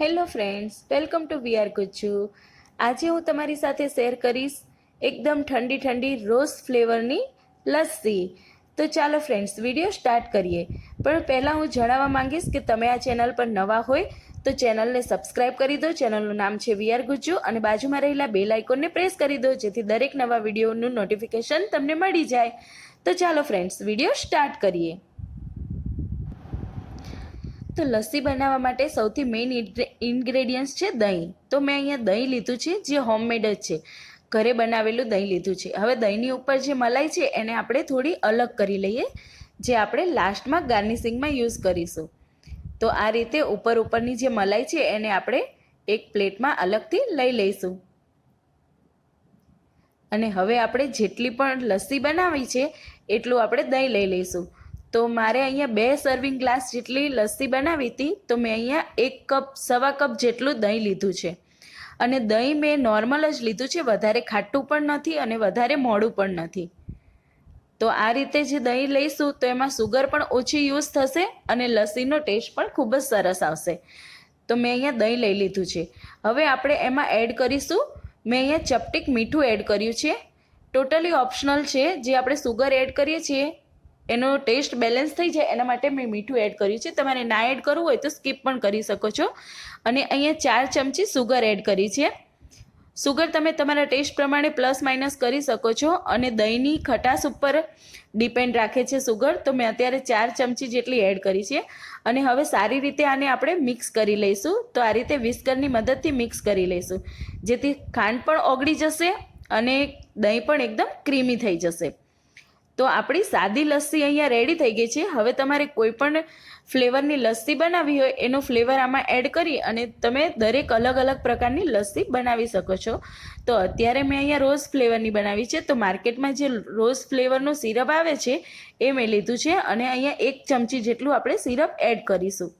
Hello friends, welcome to VR Gujju. આજે હું તમારી સાથે શેર કરીશ એકદમ ઠંડી ઠંડી રોઝ ફ્લેવરની લસ્સી. તો ચાલો ફ્રેન્ડ્સ, વીડિયો સ્ટાર્ટ કરીએ. પણ પહેલાં હું જણાવવા માંગીશ કે તમે આ ચેનલ પર નવા હોય તો ચેનલને સબસ્ક્રાઇબ કરી દો. ચેનલનું નામ છે વીઆર ગુજ્જુ અને બાજુમાં રહેલા બેલ આઇકોનને પ્રેસ કરી દો, જેથી દરેક નવા વિડીયોનું નોટિફિકેશન તમને મળી જાય. તો ચાલો ફ્રેન્ડ્સ, વીડિયો સ્ટાર્ટ કરીએ. તો લસ્સી બનાવવા માટે સૌથી મેઇન ઇન્ગ્રેડિયન્ટ્સ છે દહીં. તો મેં અહીંયા દહીં લીધું છે, જે હોમમેડ જ છે. ઘરે બનાવેલું દહીં લીધું છે. હવે દહીંની ઉપર જે મલાઈ છે, એને આપણે થોડી અલગ કરી લઈએ, જે આપણે લાસ્ટમાં ગાર્નિશિંગમાં યુઝ કરીશું. તો આ રીતે ઉપર ઉપરની જે મલાઈ છે, એને આપણે એક પ્લેટમાં અલગથી લઈ લઈશું. અને હવે આપણે જેટલી પણ લસ્સી બનાવી છે, એટલું આપણે દહીં લઈ લઈશું. તો મારે અહીંયા બે સર્વિંગ ગ્લાસ જેટલી લસ્સી બનાવી હતી, તો મેં અહીંયા એક કપ સવા કપ જેટલું દહીં લીધું છે. અને દહીં મેં નોર્મલ જ લીધું છે, વધારે ખાટું પણ નથી અને વધારે મોડું પણ નથી. તો આ રીતે જે દહીં લઈશું, તો એમાં સુગર પણ ઓછી યુઝ થશે અને લસ્સીનો ટેસ્ટ પણ ખૂબ જ સરસ આવશે. તો મેં અહીંયા દહીં લઈ લીધું છે. હવે આપણે એમાં એડ કરીશું. મેં અહીંયા ચપટીક મીઠું એડ કર્યું છે. ટોટલી ઓપ્શનલ છે. જે આપણે સુગર એડ કરીએ છીએ એનો ટેસ્ટ બેલેન્સ થઈ જાય એના માટે મેં મીઠું એડ કર્યું છે. તમારે ના એડ કરવું હોય તો સ્કીપ પણ કરી શકો છો. અને અહીંયા ચાર ચમચી સુગર એડ કરી છે. સુગર તમે તમારા ટેસ્ટ પ્રમાણે પ્લસ માઇનસ કરી શકો છો અને દહીંની ખટાશ ઉપર ડિપેન્ડ રાખે છે સુગર. તો મેં અત્યારે ચાર ચમચી જેટલી એડ કરી છે. અને હવે સારી રીતે આને આપણે મિક્સ કરી લઈશું. તો આ રીતે વિસ્કરની મદદથી મિક્સ કરી લઈશું. જેથી ખાંડ પણ ઓગળી જશે અને દહીં પણ એકદમ ક્રીમી થઈ જશે. તો આપણી સાદી લસ્સી અહીંયા રેડી થઈ ગઈ છે. હવે તમારે કોઈ પણ ફ્લેવરની લસ્સી બનાવવી હોય, એનો ફ્લેવર આમાં એડ કરી અને તમે દરેક અલગ અલગ પ્રકારની લસ્સી બનાવી શકો છો. તો અત્યારે મેં અહીંયા રોઝ ફ્લેવરની બનાવી છે. તો માર્કેટમાં જે રોઝ ફ્લેવરનો સિરપ આવે છે, એ મેં લીધું છે અને અહીંયા એક ચમચી જેટલું આપણે સિરપ એડ કરીશું.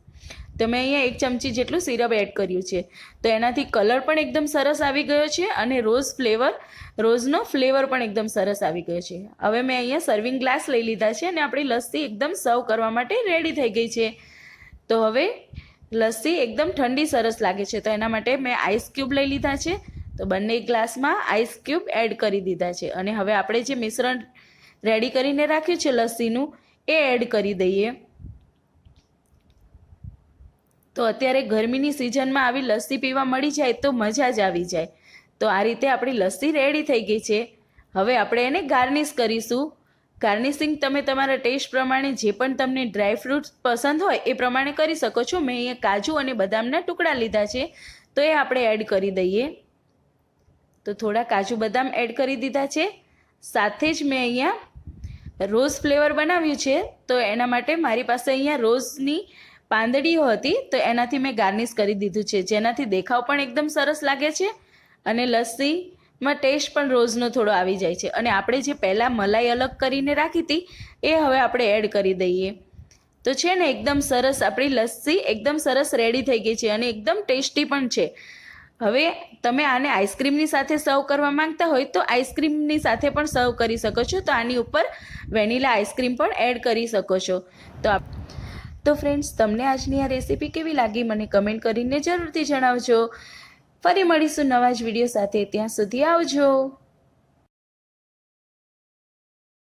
તો મેં અહીંયા એક ચમચી જેટલું સિરપ એડ કર્યું છે. તો એનાથી કલર પણ એકદમ સરસ આવી ગયો છે અને રોઝ ફ્લેવર રોઝનો ફ્લેવર પણ એકદમ સરસ આવી ગયો છે. હવે મેં અહીંયા સર્વિંગ ગ્લાસ લઈ લીધા છે અને આપણી લસ્સી એકદમ સર્વ કરવા માટે રેડી થઈ ગઈ છે. તો હવે લસ્સી એકદમ ઠંડી સરસ લાગે છે. તો એના માટે મેં આઈસ ક્યુબ લઈ લીધા છે. તો બંને ગ્લાસમાં આઈસ ક્યુબ એડ કરી દીધા છે. અને હવે આપણે જે મિશ્રણ રેડી કરીને રાખ્યું છે લસ્સીનું, એ એડ કરી દઈએ. તો અત્યારે ગરમીની સિઝનમાં આવી લસ્સી પીવા મળી જાય તો મજા જ આવી જાય. તો આ રીતે આપણી લસ્સી રેડી થઈ ગઈ છે. હવે આપણે એને ગાર્નિશ કરીશું. ગાર્નિશિંગ તમે તમારા ટેસ્ટ પ્રમાણે જે પણ તમને ડ્રાય ફ્રૂટ્સ પસંદ હોય એ પ્રમાણે કરી શકો છો. મેં અહીંયા કાજુ અને બદામના ટુકડા લીધા છે. તો એ આપણે એડ કરી દઈએ. તો થોડા કાજુ બદામ એડ કરી દીધા છે. સાથે જ મેં અહીંયા રોઝ ફ્લેવર બનાવ્યું છે. તો એના માટે મારી પાસે અહીંયા રોઝની પાંદડીઓ હતી તો એનાથી મેં ગાર્નિશ કરી દીધું છે. જેનાથી દેખાવ પણ એકદમ સરસ લાગે છે અને લસ્સીમાં ટેસ્ટ પણ રોઝનો થોડો આવી જાય છે. અને આપણે જે પહેલાં મલાઈ અલગ કરીને રાખી હતી, એ હવે આપણે એડ કરી દઈએ. તો છે ને, એકદમ સરસ આપણી લસ્સી એકદમ સરસ રેડી થઈ ગઈ છે અને એકદમ ટેસ્ટી પણ છે. હવે તમે આને આઈસ્ક્રીમની સાથે સર્વ કરવા માંગતા હોય તો આઈસ્ક્રીમની સાથે પણ સર્વ કરી શકો છો. તો આની ઉપર વેનીલા આઈસ્ક્રીમ પણ એડ કરી શકો છો. તો આપ તો ફ્રેન્ડ્સ તમને આજની આ રેસીપી કેવી લાગી મને કમેન્ટ કરીને જરૂરથી જણાવજો. ફરી મળીશું નવા જ વીડિયો સાથે. ત્યાં સુધી આવજો.